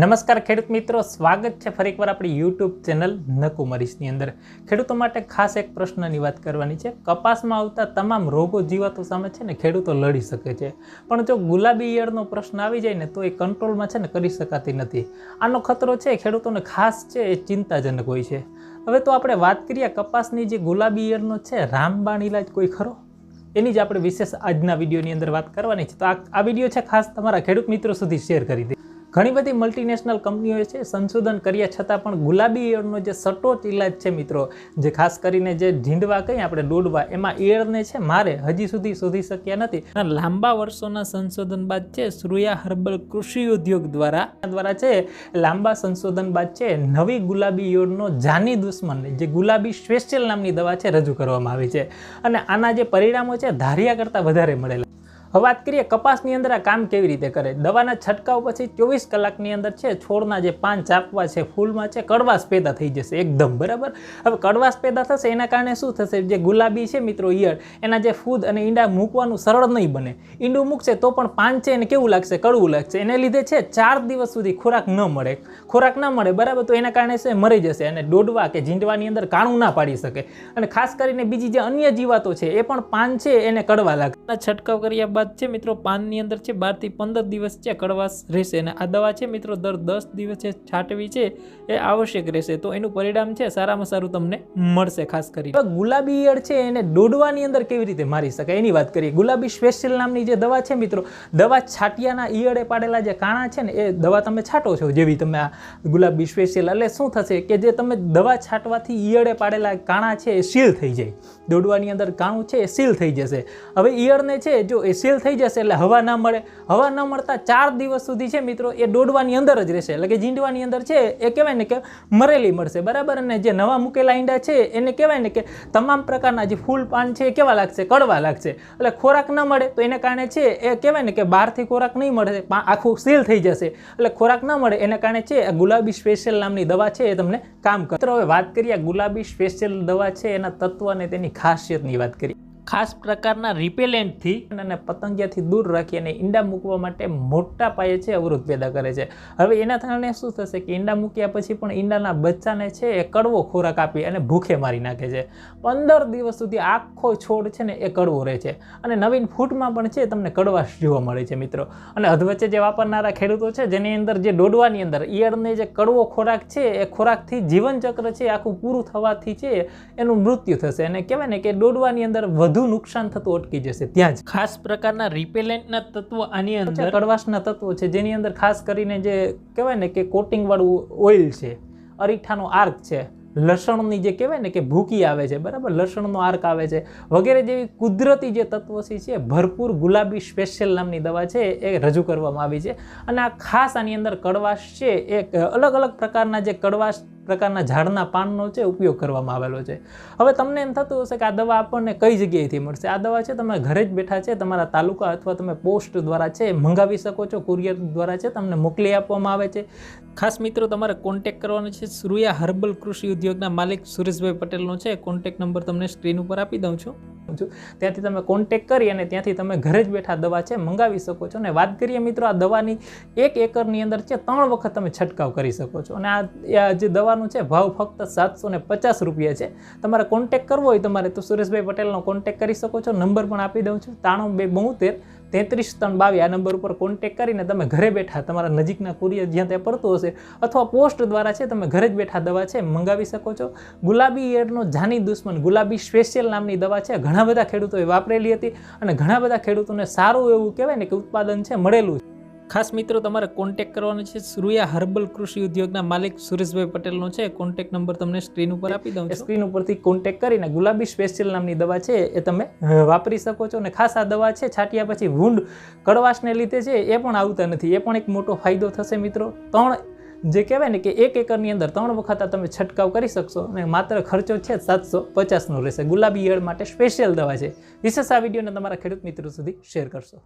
નમસ્કાર ખેડૂત મિત્રો, સ્વાગત છે ફરી એકવાર આપણી યુટ્યુબ ચેનલ નકુમરીશની અંદર. ખેડૂતો માટે ખાસ એક પ્રશ્નની વાત કરવાની છે. કપાસમાં આવતા તમામ રોગો જીવાતો સામે છે ને ખેડૂતો લડી શકે છે. પણ જો ગુલાબી ઈયળનો પ્રશ્ન આવી જાય ને, તો એ કંટ્રોલમાં છે ને કરી શકાતી નથી. આનો ખતરો છે, ખેડૂતોને ખાસ છે, એ ચિંતાજનક હોય છે. હવે તો આપણે વાત કરીએ કપાસની જે ગુલાબી ઈયળનો છે, રામબાણ ઇલાજ કોઈ ખરો? એની જ આપણે વિશેષ આજના વિડીયોની અંદર વાત કરવાની છે. તો આ વીડિયો છે ખાસ તમારા ખેડૂત મિત્રો સુધી શેર કરી દે. ઘણી બધી મલ્ટીનેશનલ કંપનીઓએ છે, સંશોધન કર્યા છતાં પણ ગુલાબી ઈયળનો જે સટોચ ઇલાજ છે મિત્રો, જે ખાસ કરીને જે ઢીંડવા કહીએ આપણે, દોડવા, એમાં ઈયળને છે, મારે હજી સુધી શોધી શક્યા નથી. અને લાંબા વર્ષોના સંશોધન બાદ છે, શ્રુયા હર્બલ કૃષિ ઉદ્યોગ દ્વારા દ્વારા છે, લાંબા સંશોધન બાદ છે, નવી ગુલાબી ઈયળનો જાની દુશ્મન, જે ગુલાબી સ્પેશિયલ નામની દવા છે, રજૂ કરવામાં આવી છે. અને આના જે પરિણામો છે, ધાર્યા કરતાં વધારે મળેલા. હવે વાત કરીએ કપાસની અંદર આ કામ કેવી રીતે કરે? દવાના છંટકાવ પછી ચોવીસ કલાકની અંદર છે, છોડના જે પાન ચાપવા છે, ફૂલમાં છે, કડવાશ પેદા થઈ જશે એકદમ, બરાબર? હવે કડવાશ પેદા થશે, એના કારણે શું થશે? જે ગુલાબી છે મિત્રો ઈયળ, એના જે ફૂદ અને ઈંડા મૂકવાનું સરળ નહીં બને. ઈંડું મૂકશે તો પણ પાન છે એને કેવું લાગશે? કડવું લાગશે. એને લીધે છે, ચાર દિવસ સુધી ખોરાક ન મળે. ખોરાક ન મળે, બરાબર? તો એના કારણે છે મરી જશે અને દોડવા કે ઝીંડવાની અંદર કાણું ના પાડી શકે. અને ખાસ કરીને બીજી જે અન્ય જીવાતો છે, એ પણ પાન છે, એને કડવા લાગે છંટકાવ કર્યા બાદ છે મિત્રો, પાનની અંદર છે બારથી પંદર દિવસ છે કડવાશ રહેશે અને આ દવા છે મિત્રો, દર દસ દિવસે છાંટવી છે એ આવશ્યક રહેશે. તો એનું પરિણામ છે સારામાં સારું તમને મળશે ખાસ કરી ગુલાબી ઈયળ છે એને દોડવાની અંદર કેવી રીતે મારી શકાય એની વાત કરીએ. ગુલાબી સ્પેશિયલ નામની જે દવા છે મિત્રો, દવા છાટિયાના ઈયળે પાડેલા જે કાણા છે ને, એ દવા તમે છાંટો છો જેવી તમે આ ગુલાબી સ્પેશિયલ. એટલે શું થશે કે જે તમે દવા છાંટવાથી ઈયળે પાડેલા કાણા છે એ સીલ થઈ જાય. દોડવાની અંદર કાણું છે એ સીલ થઈ જશે. હવે ઈયળને છે, જો એ સીલ થઈ જશે એટલે હવા ના મળે. હવા ન મળતા ચાર દિવસ સુધી છે મિત્રો, એ દોડવાની અંદર જ રહેશે. એટલે કે જીંડવાની અંદર છે, એ કહેવાય ને કે મરેલી મળશે. બરાબર? અને જે નવા મૂકેલા ઈંડા છે, એને કહેવાય ને કે તમામ પ્રકારના જે ફૂલ પાન છે, એ કેવા લાગશે? કડવા લાગશે. એટલે ખોરાક ન મળે, તો એને કારણે છે, એ કહેવાય ને કે બહારથી ખોરાક નહીં મળે આખું સીલ થઈ જશે. એટલે ખોરાક ન મળે, એના કારણે છે ગુલાબી સ્પેશિયલ નામની દવા છે, એ તમને કામ કરે. હવે વાત કરીએ ગુલાબી સ્પેશિયલ દવા છે, એના તત્વ અને તેની ખાસિયતની વાત કરીએ. ખાસ પ્રકારના રિપેલેન્ટથી અને પતંગિયાથી દૂર રાખી અને ઈંડા મૂકવા માટે મોટા પાયે છે અવરોધ પેદા કરે છે. હવે એના કારણે શું થશે કે ઈંડા મૂક્યા પછી પણ ઈંડાના બચ્ચાને છે એ કડવો ખોરાક આપી અને ભૂખે મારી નાખે છે. પંદર દિવસ સુધી આખો છોડ છે ને એ કડવો રહે છે. અને નવીન ફૂટમાં પણ છે તમને કડવાશ જોવા મળે છે મિત્રો. અને અધવચ્ચે જે વાપરનારા ખેડૂતો છે જેની અંદર જે દોડવાની અંદર ઈયળને જે કડવો ખોરાક છે એ ખોરાકથી જીવનચક્ર છે આખું પૂરું થવાથી છે એનું મૃત્યુ થશે. અને કહેવાય ને કે દોડવાની અંદર વધુ નુકસાન થતું અટકી જશે. ત્યાં જ. ખાસ પ્રકારના રિપેલેન્ટના તત્વો આની અંદર કડવાશના તત્વો છે. જેની અંદર ખાસ કરીને જે કહેવાય ને કે કોટિંગ વાળું ઓઇલ છે અરીઠાનો આર્ક છે લસણની જે કહેવાય ને કે ભૂકી આવે છે બરાબર? લસણનો આર્ક આવે છે. વગેરે જેવી કુદરતી જે તત્વો છે ભરપૂર ગુલાબી સ્પેશિયલ નામની દવા છે એ રજૂ કરવામાં આવી છે. અને આ ખાસ આની અંદર કડવાશ છે એક અલગ અલગ પ્રકારના જે કડવાશ પ્રકારના ઝાડના પાનનો છે ઉપયોગ કરવામાં આવેલો છે. હવે તમને એમ થતું હશે કે આ દવા આપણને કઈ જગ્યાએથી મળશે? આ દવા છે તમે ઘરે જ બેઠા છે, તમારા તાલુકા અથવા તમે પોસ્ટ દ્વારા છે, મંગાવી શકો છો, કુરિયર દ્વારા છે, તમને મોકલી આપવામાં આવે છે. ખાસ મિત્રો, તમારે કોન્ટેક કરવાનો છે, સુરયા હર્બલ કૃષિ ઉદ્યોગના માલિક સુરેશભાઈ પટેલનો છે. કોન્ટેક નંબર તમને સ્ક્રીન ઉપર આપી દઉં છું. છું. ત્યાંથી તમે કોન્ટેક કરી અને ત્યાંથી તમે ઘરે જ બેઠા દવા છે, મંગાવી શકો છો. અને વાત કરીએ મિત્રો, આ દવાની એક એકરની અંદર છે, ત્રણ વખત તમે છંટકાવ કરી શકો છો. અને આ આ જે દવાનું છે, ભાવ ફક્ત સાતસો ને પચાસ રૂપિયા છે. તમારે કોન્ટેક કરવો હોય તમારે તો સુરેશભાઈ પટેલનો કોન્ટેક કરી શકો છો. નંબર પણ આપી દઉં છું. ત્રાણું બે બોતેર તેત્રીસ ત્રણ બાવી આ નંબર ઉપર કોન્ટેક કરીને તમે ઘરે બેઠા તમારા નજીકના કુરિયર જ્યાં ત્યાં પડતું હશે અથવા પોસ્ટ દ્વારા છે તમે ઘરે જ બેઠા દવા છે મંગાવી શકો છો. ગુલાબી એડનો જાની દુશ્મન, ગુલાબી સ્પેશિયલ નામની દવા છે. ઘણા બધા ખેડૂતોએ વાપરેલી હતી અને ઘણા બધા ખેડૂતોને સારું એવું કહેવાય ને કે ઉત્પાદન છે મળેલું છે. ખાસ મિત્રો તમારે કોન્ટેક કરવાનો છે સુરયા હર્બલ કૃષિ ઉદ્યોગના માલિક સુરેશભાઈ પટેલનો છે. કોન્ટેક નંબર તમને સ્ક્રીન ઉપર આપી દઉં સ્ક્રીન ઉપરથી કોન્ટેક કરીને ગુલાબી સ્પેશિયલ નામની દવા છે એ તમે વાપરી શકો છો. અને ખાસ આ દવા છે છાંટ્યા પછી વૂંડ કડવાશને લીધે છે એ પણ આવતા નથી. એ પણ એક મોટો ફાયદો થશે મિત્રો. ત્રણ જે કહેવાય ને કે એક એકરની અંદર ત્રણ વખત આ તમે છંટકાવ કરી શકશો અને માત્ર ખર્ચો છે સાતસો પચાસનો રહેશે. ગુલાબી ઈયળ માટે સ્પેશિયલ દવા છે. વિશેષ આ વિડીયોને તમારા ખેડૂત મિત્રો સુધી શેર કરશો.